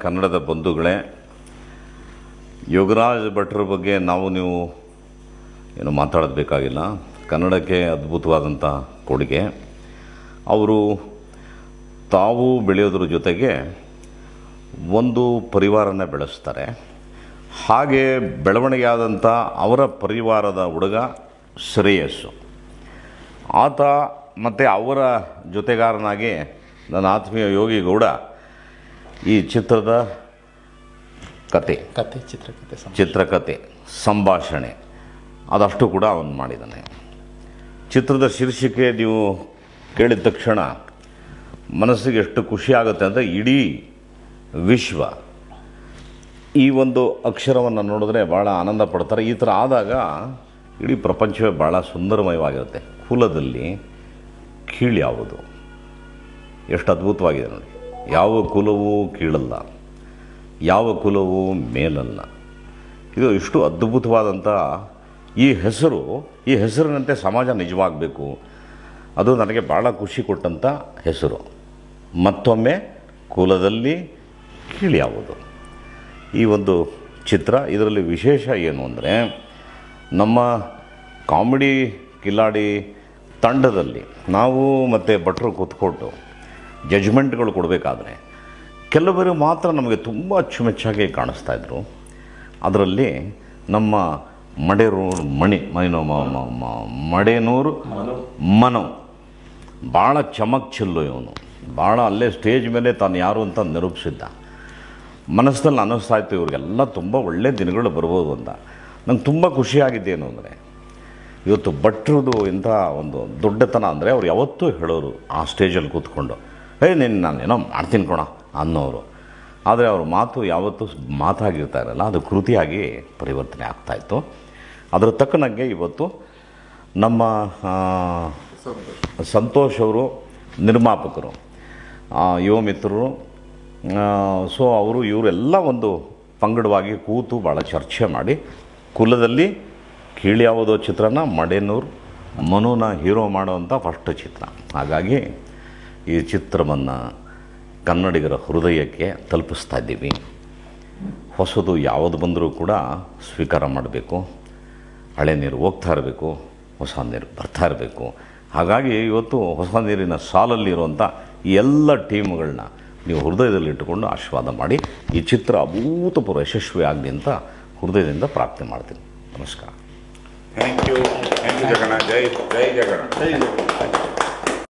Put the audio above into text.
ಕನ್ನಡದ ಬಂಧುಗಳೇ, ಯೋಗರಾಜ್ ಭಟ್ರ ಬಗ್ಗೆ ನಾವು ನೀವು ಏನು ಮಾತಾಡೋದು ಕನ್ನಡಕ್ಕೆ ಅದ್ಭುತವಾದಂಥ ಕೊಡುಗೆ. ಅವರು ತಾವು ಬೆಳೆಯೋದ್ರ ಜೊತೆಗೆ ಒಂದು ಪರಿವಾರನ ಬೆಳೆಸ್ತಾರೆ. ಹಾಗೆ ಬೆಳವಣಿಗೆ ಆದಂಥ ಅವರ ಪರಿವಾರದ ಹುಡುಗ ಶ್ರೇಯಸ್ಸು. ಆತ ಮತ್ತು ಅವರ ಜೊತೆಗಾರನಾಗಿ ನನ್ನ ಆತ್ಮೀಯ ಯೋಗಿ ಗೌಡ ಈ ಚಿತ್ರದ ಕತೆ. ಕತೆ ಚಿತ್ರಕತೆ ಚಿತ್ರಕತೆ ಸಂಭಾಷಣೆ. ಅದಷ್ಟು ಕೂಡ ಅವನು ಮಾಡಿದ್ದಾನೆ ಚಿತ್ರದ ಶೀರ್ಷಿಕೆ ನೀವು ಕೇಳಿದ ತಕ್ಷಣ ಮನಸ್ಸಿಗೆ ಎಷ್ಟು ಖುಷಿ ಆಗುತ್ತೆ ಅಂದರೆ ಇಡೀ ವಿಶ್ವ ಈ ಒಂದು ಅಕ್ಷರವನ್ನು ನೋಡಿದ್ರೆ ಭಾಳ ಆನಂದ ಪಡ್ತಾರೆ. ಈ ಥರ ಆದಾಗ ಇಡೀ ಪ್ರಪಂಚವೇ ಭಾಳ ಸುಂದರಮಯವಾಗಿರುತ್ತೆ. ಕುಲದಲ್ಲಿ ಕೀಳು ಯಾವುದು ಎಷ್ಟು ಅದ್ಭುತವಾಗಿದೆ ನೋಡಿ. ಯಾವ ಕುಲವೂ ಕೀಳಲ್ಲ, ಯಾವ ಕುಲವೂ ಮೇಲಲ್ಲ. ಇದು ಇಷ್ಟು ಅದ್ಭುತವಾದಂಥ ಈ ಹೆಸರು, ಈ ಹೆಸರಿನಂತೆ ಸಮಾಜ ನಿಜವಾಗಬೇಕು. ಅದು ನನಗೆ ಭಾಳ ಖುಷಿ ಕೊಟ್ಟಂಥ ಹೆಸರು. ಮತ್ತೊಮ್ಮೆ ಕುಲದಲ್ಲಿ ಕೀಳ್ಯಾವುದು. ಈ ಒಂದು ಚಿತ್ರ ಇದರಲ್ಲಿ ವಿಶೇಷ ಏನು ಅಂದರೆ, ನಮ್ಮ ಕಾಮಿಡಿ ಕಿಲಾಡಿ ತಂಡದಲ್ಲಿ ನಾವು ಮತ್ತು ಭಟ್ರು ಕೂತ್ಕೊಂಡು ಜಜ್ಮೆಂಟ್ಗಳು ಕೊಡಬೇಕಾದ್ರೆ ಕೆಲವರು ಮಾತ್ರ ನಮಗೆ ತುಂಬ ಅಚ್ಚುಮೆಚ್ಚಾಗಿ ಕಾಣಿಸ್ತಾ ಇದ್ದರು ಅದರಲ್ಲಿ ನಮ್ಮ ಮಡೆರೂರು ಮಣಿ ಮೈನೋ ಮಡೇನೂರು ಮನೋ. ಭಾಳ ಚಮಕ್ ಚೆಲ್ಲು ಇವನು. ಭಾಳ ಅಲ್ಲೇ ಸ್ಟೇಜ್ ಮೇಲೆ ತಾನು ಯಾರು ಅಂತ ನಿರೂಪಿಸಿದ್ದ. ಮನಸ್ಸಲ್ಲಿ ಅನ್ನಿಸ್ತಾ ಇತ್ತು ಇವ್ರಿಗೆಲ್ಲ ತುಂಬ ಒಳ್ಳೆ ದಿನಗಳು ಬರ್ಬೋದು ಅಂತ. ನಂಗೆ ತುಂಬ ಖುಷಿಯಾಗಿದ್ದೇನು ಅಂದರೆ ಇವತ್ತು ಭಟ್ರದು ಇಂಥ ಒಂದು ದೊಡ್ಡತನ ಅಂದರೆ ಅವ್ರು ಯಾವತ್ತೂ ಹೇಳೋರು ಆ ಸ್ಟೇಜಲ್ಲಿ ಕೂತ್ಕೊಂಡು. ನಿನ್ನ ನಾನು ಏನೋ ಮಾಡ್ತೀನಿ ಕೊಣ ಅನ್ನೋರು. ಆದರೆ ಅವ್ರ ಮಾತು ಯಾವತ್ತೂ ಮಾತಾಗಿರ್ತಾ ಇರಲ್ಲ ಅದು ಕೃತಿಯಾಗಿ ಪರಿವರ್ತನೆ ಆಗ್ತಾಯಿತ್ತು. ಅದರ ತಕ್ಕನಂಗೆ ಇವತ್ತು ನಮ್ಮ ಸಂತೋಷ್ ಅವರು ನಿರ್ಮಾಪಕರು ಯುವ ಮಿತ್ರರು ಸೊ ಅವರು ಇವರೆಲ್ಲ ಒಂದು ಪಂಗಡವಾಗಿ ಕೂತು ಭಾಳ ಚರ್ಚೆ ಮಾಡಿ, ಕುಲದಲ್ಲಿ ಕೀಳ್ಯಾವುದೋ ಚಿತ್ರನ, ಮಡೇನೂರು ಮನುನ ಹೀರೋ ಮಾಡೋವಂಥ ಫಸ್ಟ್ ಚಿತ್ರ. ಹಾಗಾಗಿ ಈ ಚಿತ್ರವನ್ನು ಕನ್ನಡಿಗರ ಹೃದಯಕ್ಕೆ ತಲುಪಿಸ್ತಾ ಇದ್ದೀವಿ. ಹೊಸದು ಯಾವುದು ಬಂದರೂ ಕೂಡ ಸ್ವೀಕಾರ ಮಾಡಬೇಕು. ಹಳೆ ನೀರು ಹೋಗ್ತಾ ಇರಬೇಕು ಹೊಸ ನೀರು ಬರ್ತಾ ಇರಬೇಕು. ಹಾಗಾಗಿ ಇವತ್ತು ಹೊಸ ನೀರಿನ ಸಾಲಲ್ಲಿರುವಂಥ ಈ ಎಲ್ಲ ಟೀಮ್ಗಳನ್ನ ನೀವು ಹೃದಯದಲ್ಲಿ ಇಟ್ಟುಕೊಂಡು ಆಶೀರ್ವಾದ ಮಾಡಿ ಈ ಚಿತ್ರ ಅಭೂತಪೂರ್ವ ಯಶಸ್ವಿ ಆಗಲಿ ಅಂತ ಹೃದಯದಿಂದ ಪ್ರಾರ್ಥನೆ ಮಾಡ್ತೀನಿ. ನಮಸ್ಕಾರ. ಥ್ಯಾಂಕ್ ಯು ಥ್ಯಾಂಕ್ ಯು ಜಗಣ ಜೈ ಜೈ ಜಗಣ